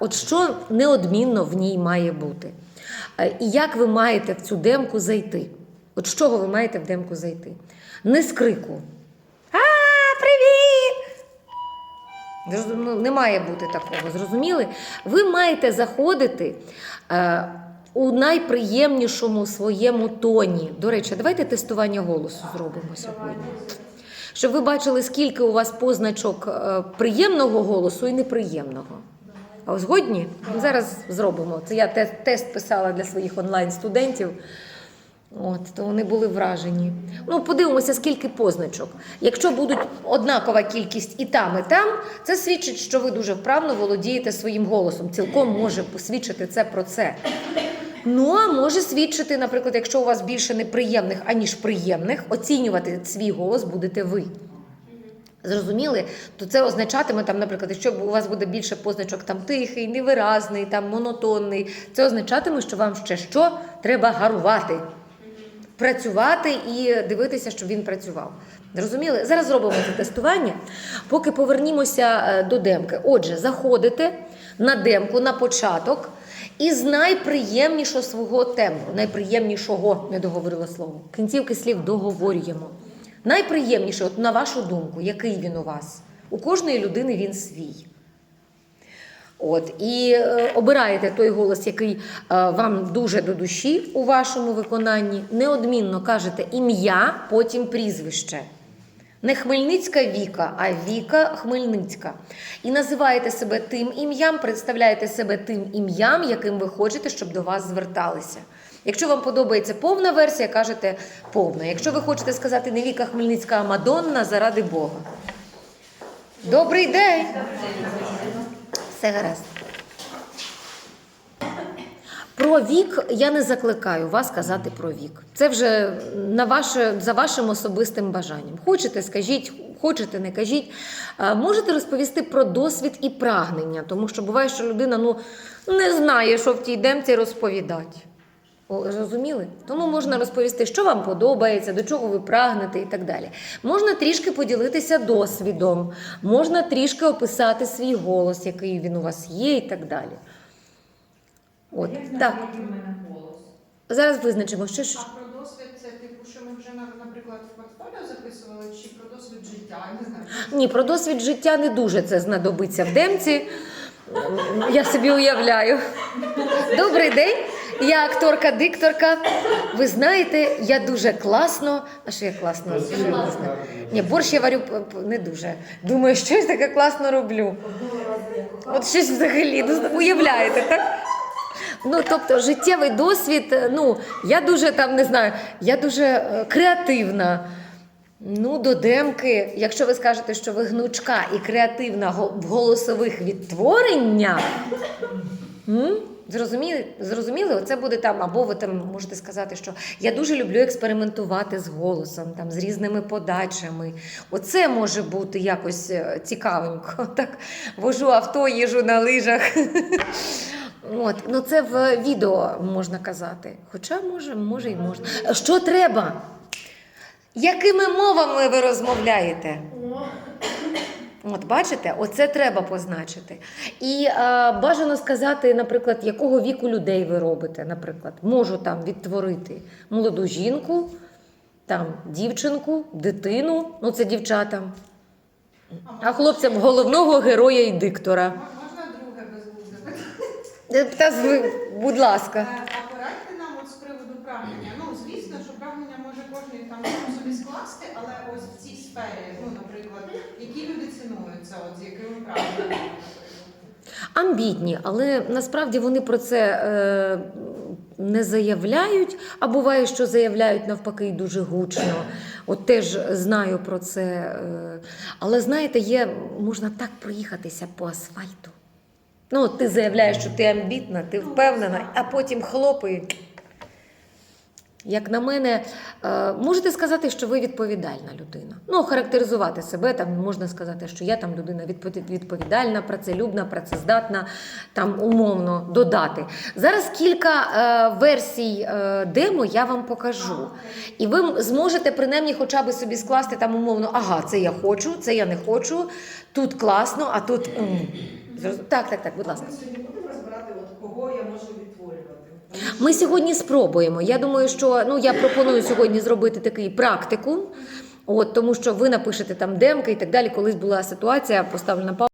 От що неодмінно в ній має бути? Е, І як ви маєте в цю демку зайти? От з чого ви маєте в демку зайти? Не з крику. А, привіт! Ну, Не має бути такого, зрозуміли? Ви маєте заходити е, у найприємнішому своєму тоні. До речі, давайте тестування голосу зробимо сьогодні. Щоб ви бачили, скільки у вас позначок е, приємного голосу і неприємного. А згодні? Зараз зробимо. Це я тест писала для своїх онлайн-студентів. От, то вони були вражені. Ну, подивимося, скільки позначок. Якщо будуть однакова кількість і там, і там, це свідчить, що ви дуже вправно володієте своїм голосом. Цілком може посвідчити це про це. Ну, а може свідчити, наприклад, якщо у вас більше неприємних, аніж приємних, оцінювати свій голос будете ви. Зрозуміли? То це означатиме, там, наприклад, якщо у вас буде більше позначок там тихий, невиразний, там монотонний, це означатиме, що вам ще що треба гарувати, працювати і дивитися, щоб він працював. Зрозуміли? Зараз зробимо це тестування, поки повернімося е, до демки. Отже, заходите на демку на початок із найприємнішого свого тембру, найприємнішого, не договорила слово. Кінцівки слів договорюємо. Найприємніше, от на вашу думку, який він у вас? У кожної людини він свій. От, і е, обираєте той голос, який е, вам дуже до душі у вашому виконанні. Неодмінно кажете ім'я, потім прізвище. Не Хмельницька Віка, а Віка Хмельницька. І називаєте себе тим ім'ям, представляєте себе тим ім'ям, яким ви хочете, щоб до вас зверталися. Якщо вам подобається повна версія, кажете повна. Якщо ви хочете сказати не Віка Хмельницька, а Мадонна, заради Бога. Добрий день! Все гаразд. Про вік я не закликаю вас казати про вік. Це вже на ваше, за вашим особистим бажанням. Хочете, скажіть, хочете, не кажіть. Можете розповісти про досвід і прагнення, тому що буває, що людина ну, не знає, що в тій демці розповідати. О, Розуміли? Тому можна розповісти, що вам подобається, до чого ви прагнете і так далі. Можна трішки поділитися досвідом, можна трішки описати свій голос, який він у вас є, і так далі. От, Як так. який в мене голос? Зараз визначимо, що ж. А про досвід це типу, що ми вже наприклад в портфоліо записували, чи про досвід життя? Я не знаю. Ні, про досвід життя не дуже це знадобиться в демці. Я собі уявляю. Добрий день. Я акторка-дикторка. Ви знаєте, я дуже класно. А що я класно роблю? Ні, борщ я варю не дуже. Думаю, щось таке класно роблю. От щось взагалі, ну, уявляєте, так? Ну, тобто, життєвий досвід, е, ну, я дуже там не знаю, я дуже е, креативна. Ну, до демки, якщо ви скажете, що ви гнучка і креативна в голосових відтвореннях? Зрозуміли? Зрозуміли? Оце буде там, або ви там можете сказати, що я дуже люблю експериментувати з голосом, там, з різними подачами. Оце може бути якось е, цікавенько. Так, вожу авто, їжу на лижах. От, ну це в відео можна казати. Хоча може, може і можна. Що треба? Якими мовами ви розмовляєте? От бачите, оце треба позначити. І е, бажано сказати, наприклад, якого віку людей ви робите. Наприклад, можу там відтворити молоду жінку, там дівчинку, дитину, ну це дівчатам, а хлопцям головного героя і диктора. Можна друге безглузде Та будь ласка. Е, А порадьте нам от з приводу прагнення. Ну, звісно, що прагнення може кожен там скласти, але ось в цій сфері, ну, наприклад, які люди цінуються, от з якими наприклад. Амбітні, але насправді вони про це е, не заявляють, а буває, що заявляють навпаки дуже гучно. От теж знаю про це. Е, але знаєте, є, можна так проїхатися по асфальту. Ну, от ти заявляєш, що ти амбітна, ти впевнена, а потім хлоп і як на мене, е, можете сказати, що ви відповідальна людина. Ну, характеризувати себе там можна сказати, що я там людина відпо- відповідальна, працелюбна, працездатна, там умовно додати. Зараз кілька е, версій е, демо я вам покажу. І ви зможете принаймні хоча б собі скласти там умовно, ага, це я хочу, це я не хочу, тут класно, а тут. Так, так, так, будь ласка. Ми сьогодні будемо розбирати, от кого я можу відтворювати. Тому що- Ми сьогодні спробуємо. Я думаю, що ну я пропоную сьогодні зробити такий практикум. От тому, що ви напишете там демки і так далі. Колись була ситуація, поставлена.